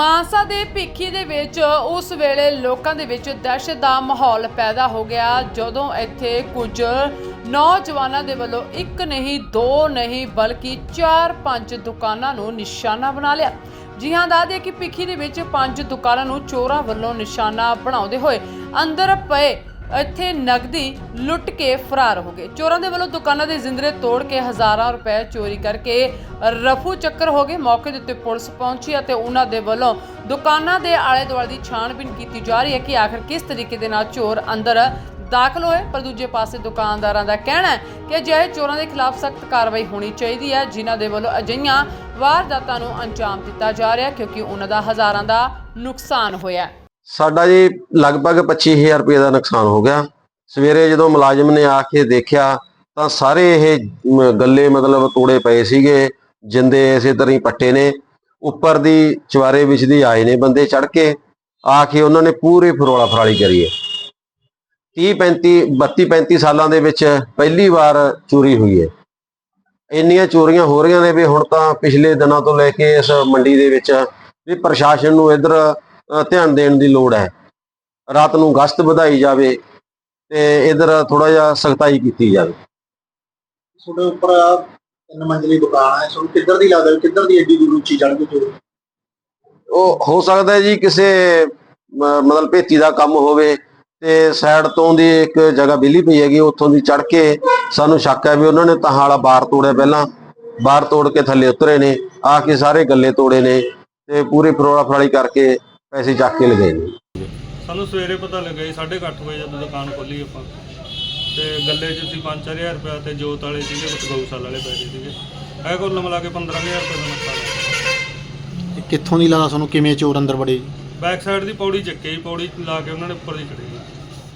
ਮਾਨਸਾ ਦੇ ਭਿੱਖੀ ਦੇ ਵਿੱਚ ਉਸ ਵੇਲੇ ਲੋਕਾਂ ਦੇ ਵਿੱਚ ਦਹਿਸ਼ਤ ਦਾ ਮਾਹੌਲ ਪੈਦਾ ਹੋ ਗਿਆ। ਜਦੋਂ ਇੱਥੇ ਕੁਝ ਨੌਜਵਾਨਾਂ ਦੇ ਵੱਲੋਂ ਇੱਕ ਨਹੀਂ, ਦੋ ਨਹੀਂ, ਬਲਕਿ 4-5 ਦੁਕਾਨਾਂ ਨੂੰ ਨਿਸ਼ਾਨਾ ਬਣਾ ਲਿਆ। ਜੀ ਹਾਂ ਦੱਸ ਦਈਏ ਕਿ ਭਿੱਖੀ ਦੇ ਵਿੱਚ ਪੰਜ ਦੁਕਾਨਾਂ ਨੂੰ ਚੋਰਾਂ ਵੱਲੋਂ ਨਿਸ਼ਾਨਾ ਬਣਾਉਂਦੇ ਹੋਏ ਅੰਦਰ ਪਏ ਇੱਥੇ ਨਗਦੀ ਲੁੱਟ ਕੇ ਫਰਾਰ ਹੋ ਗਏ। ਚੋਰਾਂ ਦੇ ਵੱਲੋਂ ਦੁਕਾਨਾਂ ਦੇ ਜ਼ਿੰਦਰੇ ਤੋੜ ਕੇ ਹਜ਼ਾਰਾਂ ਰੁਪਏ ਚੋਰੀ ਕਰਕੇ ਰਫੂ ਚੱਕਰ ਹੋ ਗਏ। ਮੌਕੇ ਦੇ ਉੱਤੇ ਪੁਲਿਸ ਪਹੁੰਚੀ ਅਤੇ ਉਹਨਾਂ ਦੇ ਵੱਲੋਂ ਦੁਕਾਨਾਂ ਦੇ ਆਲੇ ਦੁਆਲੇ ਦੀ ਛਾਣਬੀਨ ਕੀਤੀ ਜਾ ਰਹੀ ਹੈ ਕਿ ਆਖਰ ਕਿਸ ਤਰੀਕੇ ਦੇ ਨਾਲ ਚੋਰ ਅੰਦਰ ਦਾਖਲ ਹੋਏ। ਪਰ ਦੂਜੇ ਪਾਸੇ ਦੁਕਾਨਦਾਰਾਂ ਦਾ ਕਹਿਣਾ ਹੈ ਕਿ ਅਜਿਹੇ ਚੋਰਾਂ ਦੇ ਖਿਲਾਫ ਸਖਤ ਕਾਰਵਾਈ ਹੋਣੀ ਚਾਹੀਦੀ ਹੈ, ਜਿਨ੍ਹਾਂ ਦੇ ਵੱਲੋਂ ਅਜਿਹੀਆਂ ਵਾਰਦਾਤਾਂ ਨੂੰ ਅੰਜਾਮ ਦਿੱਤਾ ਜਾ ਰਿਹਾ ਕਿਉਂਕਿ ਉਹਨਾਂ ਦਾ ਹਜ਼ਾਰਾਂ ਦਾ ਨੁਕਸਾਨ ਹੋਇਆ ਸਾਡਾ ਜੀ ਲਗਭਗ 25000 ਰੁਪਏ ਦਾ ਨੁਕਸਾਨ ਹੋ ਗਿਆ। ਸਵੇਰੇ ਜਦੋਂ ਮੁਲਾਜ਼ਮ ਨੇ ਆ ਕੇ ਦੇਖਿਆ, ਤਾਂ ਸਾਰੇ ਇਹ ਗੱਲੇ ਮਤਲਬ ਤੋੜੇ ਪਏ ਸੀਗੇ, ਜਿੰਦੇ ਇਸੇ ਤਰ੍ਹਾਂ ਹੀ ਪੱਟੇ ਨੇ। ਉੱਪਰ ਦੀ ਚਵਾਰੇ ਵਿੱਚ ਦੀ ਆਏ ਨੇ ਬੰਦੇ ਚੜ ਕੇ, ਆ ਕੇ ਉਹਨਾਂ ਨੇ ਪੂਰੇ ਫਰੋਲਾ ਫਰਾਲੀ ਕਰੀਏ ਹੈ। 30 35 32 35 ਸਾਲਾਂ ਦੇ ਵਿੱਚ ਪਹਿਲੀ ਵਾਰ ਚੋਰੀ ਹੋਈ ਹੈ। ਇੰਨੀਆਂ ਚੋਰੀਆਂ ਹੋ ਰਹੀਆਂ ਨੇ ਵੀ ਹੁਣ ਤਾਂ ਪਿਛਲੇ ਦਿਨਾਂ ਤੋਂ ਲੈ ਕੇ ਇਸ ਮੰਡੀ ਦੇ ਵਿੱਚ ਵੀ ਪ੍ਰਸ਼ਾਸਨ ਨੂੰ ਇਧਰ ਧਿਆਨ ਦੇਣ ਦੀ ਲੋੜ ਹੈ। ਰਾਤ ਨੂੰ ਗਸ਼ਤ ਵਧਾਈ ਜਾਵੇ ਤੇ ਇਧਰ ਥੋੜਾ ਜਿਹਾ ਸਖਤਾਈ ਕੀਤੀ ਜਾਵੇ। ਤੁਹਾਡੇ ਉੱਪਰ ਆਹ ਤਿੰਨ ਮੰਜ਼ਲੀ ਦੁਕਾਨ ਹੈ। ਤੁਹਾਨੂੰ ਕਿੱਧਰ ਦੀ ਲੱਗਦਾ ਵੀ ਕਿੱਧਰ ਦੀ ਐਡੀ ਦੂਰ ਉੱਚੀ ਚੜ ਕੇ ਚੋਰ ਉਹ ਹੋ ਸਕਦਾ ਹੈ ਜੀ ਕਿਸੇ ਮ- ਮਤਲਬ ਭੇਤੀ ਦਾ ਕੰਮ ਹੋਵੇ ਤੇ ਸਾਈਡ ਤੋਂ ਦੀ ਇੱਕ ਜਗ੍ਹਾ ਵਿਹਲੀ ਪਈ ਹੈਗੀ ਉੱਥੋਂ ਦੀ ਚੜ ਕੇ ਸਾਨੂੰ ਸ਼ੱਕ ਹੈ ਵੀ ਉਹਨਾਂ ਨੇ ਤਾਂ ਵਾਲਾ ਬਾਰ ਤੋੜਿਆ ਪਹਿਲਾਂ। ਬਾਰ ਤੋੜ ਕੇ ਥੱਲੇ ਉਤਰੇ ਨੇ ਆ ਕੇ ਸਾਰੇ ਗੱਲੇ ਤੋੜੇ ਨੇ ਤੇ ਪੂਰੀ ਫਰੋਲਾ ਫਰਾਲੀ ਕਰਕੇ ਪੈਸੇ ਚੱਕ ਕੇ ਲਗਾਏ ਨੇ। ਸਾਨੂੰ ਸਵੇਰੇ ਪਤਾ ਲੱਗਾ ਜੀ 8:30 ਵਜੇ ਜਦੋਂ ਦੁਕਾਨ ਖੋਲੀ ਆਪਾਂ। ਤੇ ਗੱਲੇ 'ਚ ਸੀ 5-4000 ਰੁਪਏ ਤੇ ਜੋਤ ਵਾਲੇ ਸੀਗੇ ਵਿੱਚ ਗਊਸ਼ਾਲਾ ਵਾਲੇ ਪੈਸੇ ਸੀਗੇ। ਇਹ ਕੁੱਲ ਮਿਲਾ ਕੇ 15000 ਰੁਪਏ ਦਾ ਨੁਕਸਾਨ ਇਹ ਕਿੱਥੋਂ ਦੀ ਲੱਗਦਾ ਤੁਹਾਨੂੰ ਕਿਵੇਂ ਚੋਰ ਅੰਦਰ ਵੜੇ? ਬੈਕ ਸਾਈਡ ਦੀ ਪੌੜੀ ਚੱਕੇ ਜੀ ਪੌੜੀ ਲਾ ਕੇ ਉਹਨਾਂ ਨੇ ਉੱਪਰ ਦੀ ਚੜੇ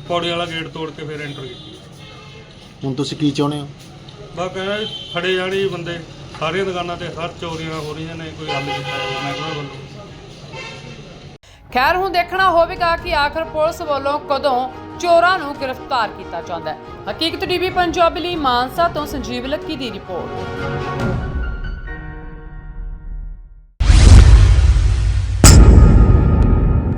ਪੌੜੀ ਵਾਲਾ ਗੇਟ ਤੋੜ ਕੇ ਫਿਰ ਐਂਟਰ ਕੀਤੀ। ਹੁਣ ਤੁਸੀਂ ਕੀ ਚਾਹੁੰਦੇ ਹੋ? ਬਸ ਕਹਿੰਦਾ ਫੜੇ ਜਾਣੇ ਬੰਦੇ। ਸਾਰੀਆਂ ਦੁਕਾਨਾਂ ਤੇ ਹਰ ਚੋਰੀਆਂ ਹੋ ਰਹੀਆਂ ਨੇ ਕੋਈ ਹੱਲ ਕੀਤਾ। ਜਾਵੇ ਮਹਿਕਮੇ ਵੱਲੋਂ ਖੈਰ ਹੁਣ ਦੇਖਣਾ ਹੋਵੇਗਾ ਕਿ ਆਖਰ ਪੁਲਿਸ ਵੱਲੋਂ ਕਦੋਂ ਚੋਰਾਂ ਨੂੰ ਗ੍ਰਿਫਤਾਰ ਕੀਤਾ ਜਾਂਦਾ ਹੈ। ਹਕੀਕਤ ਟੀਵੀ ਪੰਜਾਬੀ ਲਈ ਮਾਨਸਾ ਤੋਂ ਸੰਜੀਵ ਲੱਕੀ ਦੀ ਰਿਪੋਰਟ।